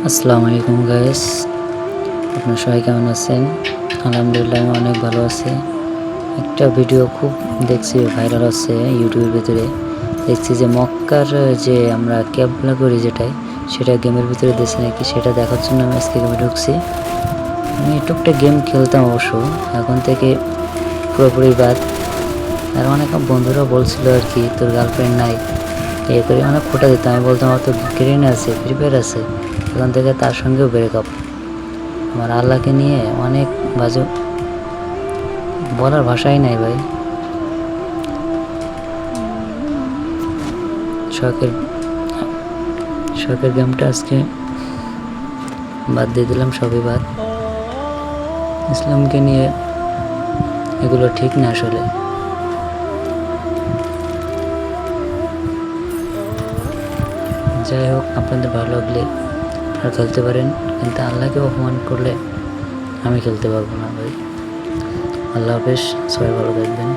আসসালামু আলাইকুম গাইস আপনার সবাই কেমন আছেন? আলহামদুলিল্লাহ আমি অনেক ভালো আছি। একটা ভিডিও খুব দেখছি ভাইরাল হচ্ছে ইউটিউবের ভিতরে। দেখছি যে মক্কার যে আমরা ক্যাবলা করি যেটাই, সেটা গেমের ভিতরে দিয়েছে নাকি, সেটা দেখার জন্য আমি আজকে গেমে ঢুকছি। আমি টুকটা গেম খেলতাম অবশ্য, এখন থেকে পুরোপুরি বাদ। আর অনেক বন্ধুরা বলছিল আর কি, তোর গার্লফ্রেন্ড নাই। এ করে অনেক খোটা দিত আমি বলতাম, আমার তো আছে প্রিপেয়ার আছে। এখান থেকে তার সঙ্গেও ব্রেকআপ আমার আল্লাহকে নিয়ে অনেক বাজে বলার ভাষাই নাই ভাই। শখের শখের গেমটা আজকে বাদ দিয়ে দিলাম, সবই বাদ। ইসলামকে নিয়ে এগুলো ঠিক না আসলে। যাই হোক, আপনাদের ভালো লাগলে আপনারা খেলতে পারেন। কিন্তু আল্লাহকে অপমান করলে আমি খেলতে পারব না ভাই। আল্লাহ হাফেজ, সবাই ভালো থাকবেন।